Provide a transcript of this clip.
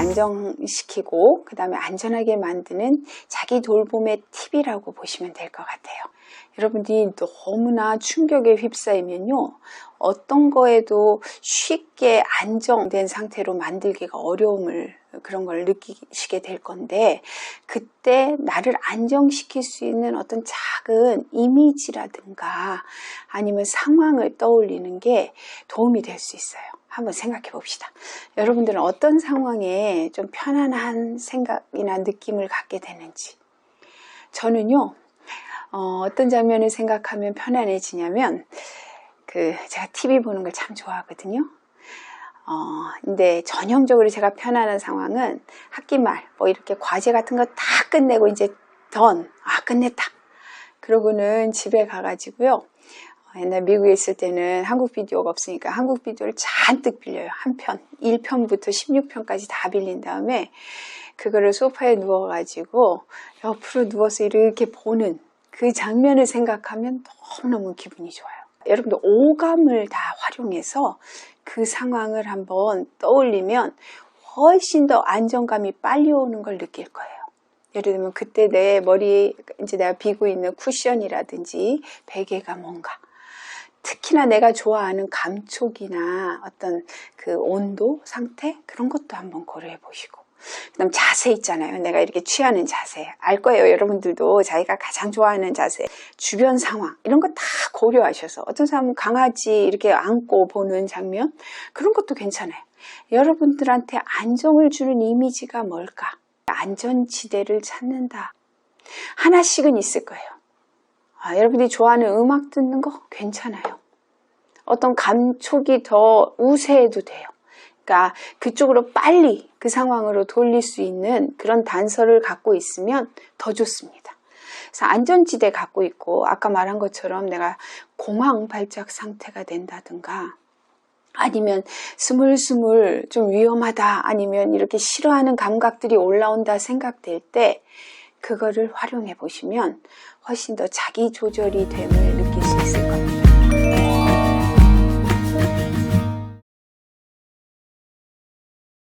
안정시키고 그 다음에 안전하게 만드는 자기 돌봄의 팁이라고 보시면 될 것 같아요. 여러분들이 너무나 충격에 휩싸이면요. 어떤 거에도 쉽게 안정된 상태로 만들기가 어려움을 그런 걸 느끼시게 될 건데 그때 나를 안정시킬 수 있는 어떤 작은 이미지라든가 아니면 상황을 떠올리는 게 도움이 될 수 있어요. 한번 생각해 봅시다. 여러분들은 어떤 상황에 좀 편안한 생각이나 느낌을 갖게 되는지. 저는요, 어, 떤 장면을 생각하면 편안해지냐면, 그, 제가 TV 보는 걸 참 좋아하거든요. 어, 근데 전형적으로 제가 편안한 상황은 학기 말, 뭐 이렇게 과제 같은 거 다 끝내고 이제 던, 아, 끝냈다. 그러고는 집에 가가지고요. 어, 옛날 미국에 있을 때는 한국 비디오가 없으니까 한국 비디오를 잔뜩 빌려요. 한 편, 1편부터 16편까지 다 빌린 다음에 그거를 소파에 누워가지고 옆으로 누워서 이렇게 보는 그 장면을 생각하면 너무너무 기분이 좋아요. 여러분들 오감을 다 활용해서 그 상황을 한번 떠올리면 훨씬 더 안정감이 빨리 오는 걸 느낄 거예요. 예를 들면 그때 내 머리에 이제 내가 비고 있는 쿠션이라든지 베개가 뭔가 특히나 내가 좋아하는 감촉이나 어떤 그 온도 상태 그런 것도 한번 고려해 보시고 그다음 자세 있잖아요. 내가 이렇게 취하는 자세 알 거예요. 여러분들도 자기가 가장 좋아하는 자세, 주변 상황 이런 거 다 고려하셔서 어떤 사람은 강아지 이렇게 안고 보는 장면 그런 것도 괜찮아요. 여러분들한테 안정을 주는 이미지가 뭘까? 안전지대를 찾는다. 하나씩은 있을 거예요. 아, 여러분들이 좋아하는 음악 듣는 거 괜찮아요. 어떤 감촉이 더 우세해도 돼요. 그러니까 그쪽으로 빨리 그 상황으로 돌릴 수 있는 그런 단서를 갖고 있으면 더 좋습니다. 그래서 안전지대 갖고 있고 아까 말한 것처럼 내가 공황 발작 상태가 된다든가 아니면 스물스물 좀 위험하다 아니면 이렇게 싫어하는 감각들이 올라온다 생각될 때 그거를 활용해 보시면 훨씬 더 자기 조절이 됨을 느낄 수 있을 겁니다.